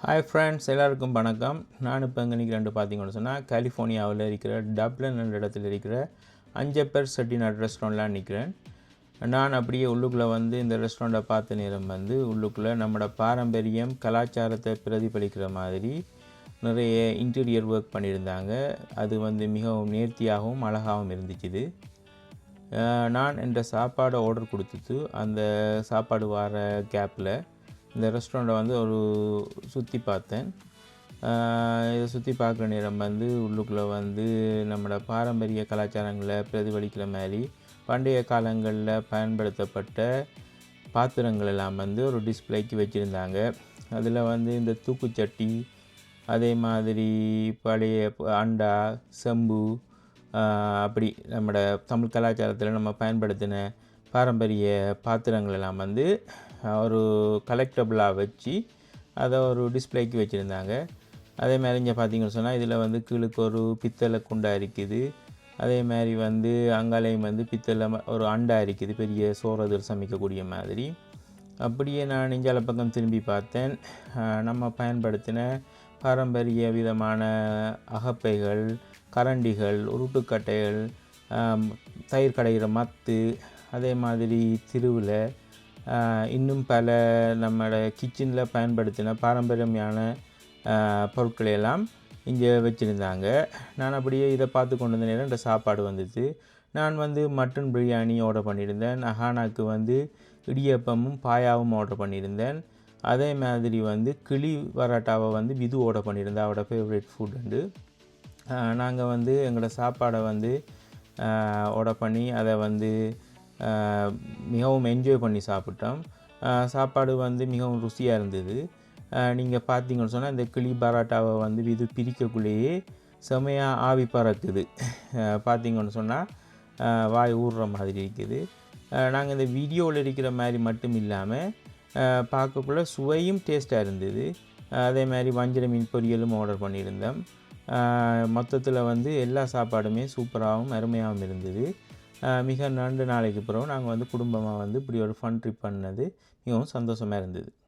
Hi friends எல்லாருக்கும் வணக்கம். நான் இப்போ எங்கே நிற்கிறேன் பார்த்தீங்கன்னு சொன்னால் கலிஃபோர்னியாவில் இருக்கிற டப்ளன் என்ற இடத்துல இருக்கிற அஞ்சப்பர் செட்டிநாட் ரெஸ்டாரண்ட்லாம் நிற்கிறேன் நான் அப்படியே உள்ளுக்குள்ளே வந்து இந்த ரெஸ்டாரண்ட்டை பார்த்த நேரம் வந்து உள்ளுக்குள்ளே நம்மளோட பாரம்பரியம் கலாச்சாரத்தை பிரதிபலிக்கிற மாதிரி நிறைய இன்டீரியர் ஒர்க் பண்ணியிருந்தாங்க. அது வந்து மிகவும் நேர்த்தியாகவும் அழகாகவும் இருந்துச்சுது. நான் என்ற சாப்பாடை ஆர்டர் கொடுத்துட்டு அந்த சாப்பாடு வர கேப்பில் இந்த ரெஸ்டாரண்ட்டை வந்து ஒரு சுற்றி பார்த்தேன். இதை சுற்றி பார்க்குற நேரம் வந்து உள்ளுக்குள்ளே வந்து நம்மளோட பாரம்பரிய கலாச்சாரங்களை பிரதிபலிக்கிற மாதிரி பண்டைய காலங்களில் பயன்படுத்தப்பட்ட பாத்திரங்கள் எல்லாம் வந்து ஒரு டிஸ்ப்ளேக்கு வச்சுருந்தாங்க. அதில் வந்து இந்த தூக்குச்சட்டி அதே மாதிரி பழைய அண்டா செம்பு அப்படி நம்மளோட தமிழ் கலாச்சாரத்தில் நம்ம பயன்படுத்தின பாரம்பரிய பாத்திரங்கள் எல்லாம் வந்து ஒரு கலெக்டபுளாக வச்சு அதை ஒரு டிஸ்ப்ளேக்கு வச்சுருந்தாங்க. அதே மாதிரி இங்கே பார்த்தீங்கன்னு சொன்னால் இதில் வந்து கீழுக்கு ஒரு பித்தளை குண்டா இருக்குது. அதே மாதிரி வந்து அங்காலையும் வந்து பித்தளை ம- ஒரு அண்டா இருக்குது பெரிய சோறதில் சமைக்கக்கூடிய மாதிரி. அப்படியே நான் நெஞ்சால பக்கம் திரும்பி பார்த்தேன். நம்ம பயன்படுத்தின பாரம்பரிய விதமான அகப்பைகள் கரண்டிகள் உருட்டுக்கட்டைகள் தயிர் கடைகிற மத்து அதே மாதிரி திருவில் இன்னும் பல நம்மளோட கிச்சனில் பயன்படுத்தின பாரம்பரியமான பொருட்களையெல்லாம் இங்கே வச்சுருந்தாங்க. நான் அப்படியே இதை பார்த்து கொண்டு வந்த நேரம் இந்த சாப்பாடு வந்துச்சு நான் வந்து மட்டன் பிரியாணி ஆர்டர் பண்ணியிருந்தேன். அஹானாக்கு வந்து இடியப்பமும் பாயாவும் ஆர்டர் பண்ணியிருந்தேன். அதே மாதிரி வந்து கிளி பரோட்டாவை வந்து விது ஆர்டர் பண்ணியிருந்தேன். அவரோட ஃபேவரட் ஃபுட் வந்து. நாங்கள் வந்து எங்களோட சாப்பாடை வந்து ஆர்டர் பண்ணி அதை வந்து மிகவும் என்ஜாய் பண்ணி சாப்பிட்டோம். சாப்பாடு வந்து மிகவும் ருசியாக இருந்தது. நீங்கள் பார்த்தீங்கன்னு சொன்னால் இந்த கிளி பராட்டாவை வந்து இது பிரிக்கக்குள்ளேயே செமையாக ஆவி பறக்குது. பார்த்தீங்கன்னு சொன்னால் வாய் ஊறுற மாதிரி இருக்குது. நாங்கள் இந்த வீடியோவில் இருக்கிற மாதிரி மட்டும் இல்லாமல் பார்க்கக்குள்ள சுவையும் டேஸ்ட்டாக இருந்தது. அதே மாதிரி வஞ்சிர மீன் பொரியலும் ஆர்டர் பண்ணியிருந்தோம். மொத்தத்தில் வந்து எல்லா சாப்பாடுமே சூப்பராகவும் அருமையாகவும் இருந்தது. மிக நண்டு நாளைக்கு பிறகு நாங்கள் வந்து குடும்பமாக வந்து இப்படி ஒரு ஃபன் ட்ரிப் பண்ணது மிகவும் சந்தோஷமாக இருந்தது.